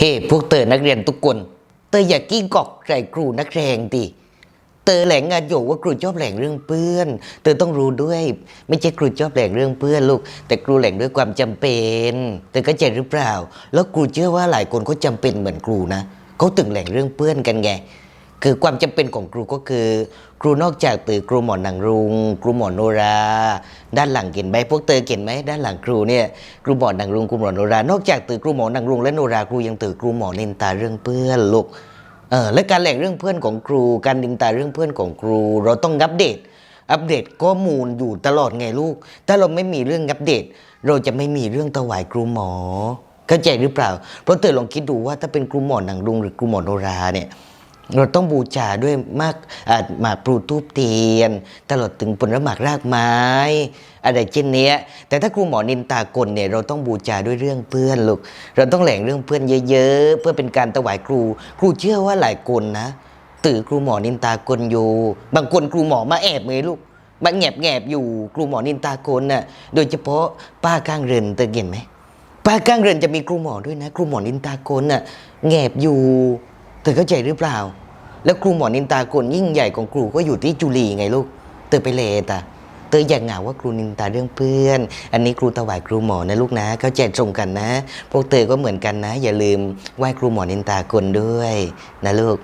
เฮ้ พวกเตอนักเรียนทุกคน เตออย่ากี้กอกใส่ครูนักแรงดิเตอแหลงงานอยู่ว่าครูชอบแหลงเรื่องเพื่อน เตอต้องรู้ด้วย ไม่ใช่ครูชอบแหลงเรื่องเพื่อนลูก แต่ครูแหลงด้วยความจำเป็นเตอเข้าใจหรือเปล่า แล้วครูเชื่อว่าหลายคนเขาจำเป็นเหมือนครูนะเขาถึงแหลงเรื่องเพื่อนกันไง คือความจำเป็นของครูก็คือ ครูนอกจากตือครูหมอนนางรุง ครูหมอนโนรา ด้านหลังเห็นไหมพวกเตอเห็นไหมด้านหลังครูเนี่ยครูหมอนนางรุงครูหมอนโนรา นอกจากตือครูหมอนนางรุงและโนราครูยังตือครูหมอนินตาเรื่องเพื่อนลูกเออและการแหล่งเรื่องเพื่อนของครู การนินตาเรื่องเพื่อนของครู เราต้องอัปเดต อัปเดตข้อมูลอยู่ตลอดไงลูก ถ้าเราไม่มีเรื่องอัปเดต เราจะไม่มีเรื่องถวายครูหมอเข้าใจหรือเปล่า เพราะเตอลองคิดดูว่าถ้าเป็นครูหมอนนางรุงหรือครูหมอนโนราเนี่ย เราต้องบูชาด้วยมากอาหมากพลูทูบเทียน ตลอดถึงผลหมากรากไม้ อะไรเช่นนี้แต่ถ้าครูหมอนินตากลเนี่ยเราต้องบูชาด้วยเรื่องเพื่อนลูกเราต้องแหล่งเรื่องเพื่อนเยอะๆ เพื่อเป็นการถวายครู ครูเชื่อว่าหลายคนนะตื่อครูหมอนินตากลอยู่ บางคนครูหมอมาแอบเลยลูกมาแงบแงบอยู่ครูหมอนินตากลน่ะโดยเฉพาะป้าข้างเรือนเตอเห็นไหมป้าข้างเรือนจะมีครูหมอด้วยนะ ครูหมอนินตากลน่ะแงบอยู่ เธอเข้าใจหรือเปล่า แล้วครูหมอนินตากลยิ่งใหญ่ของครูก็อยู่ที่จุลีไงลูกเธอไปเลตาเตออย่าเหงาว่าครูนินตาเรื่องเพื่อน อันนี้ครูถวายครูหมอนะลูกนะ เข้าใจตรงกันนะ พวกเตอก็เหมือนกันนะ อย่าลืมไหว้ครูหมอนินตากลด้วยนะลูก